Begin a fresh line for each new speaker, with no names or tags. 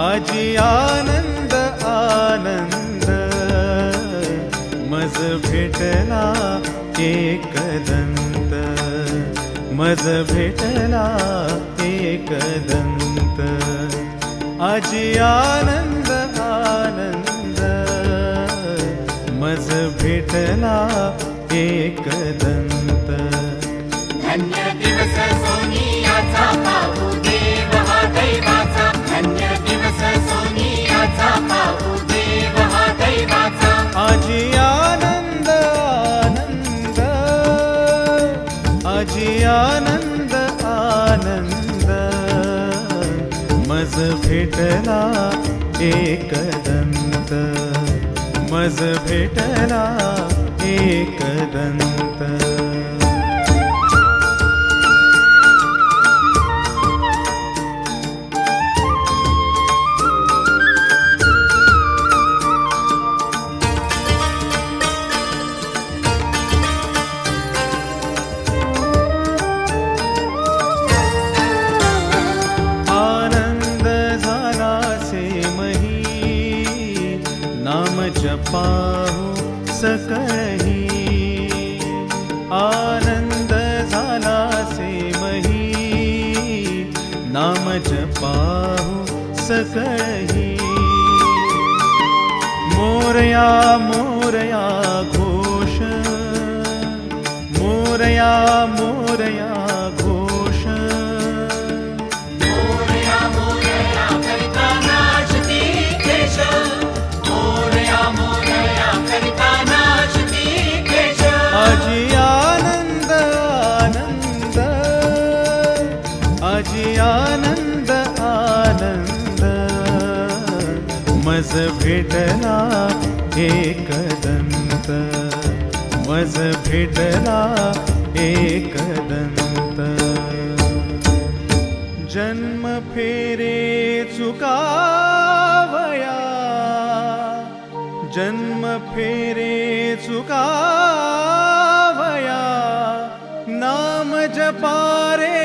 आजी आनंद आनंद. मज भेटला एकदंत मज भेटला एकदंत आजी आनंद आनंद. मज भेटला एकदंत
धन्य दिवस
आनंद आनंद। मज भेटला एकदंत मज भेटला एकदंत नाम जपाहू सकळही आनंद झाला से मही नाम जपाहू सकही मोरया मोरया मज भेटला एकदंत मज भेटला एकदंत जन्म फेरे चुकावया. जन्म फेरे चुकावया. नाम जपारे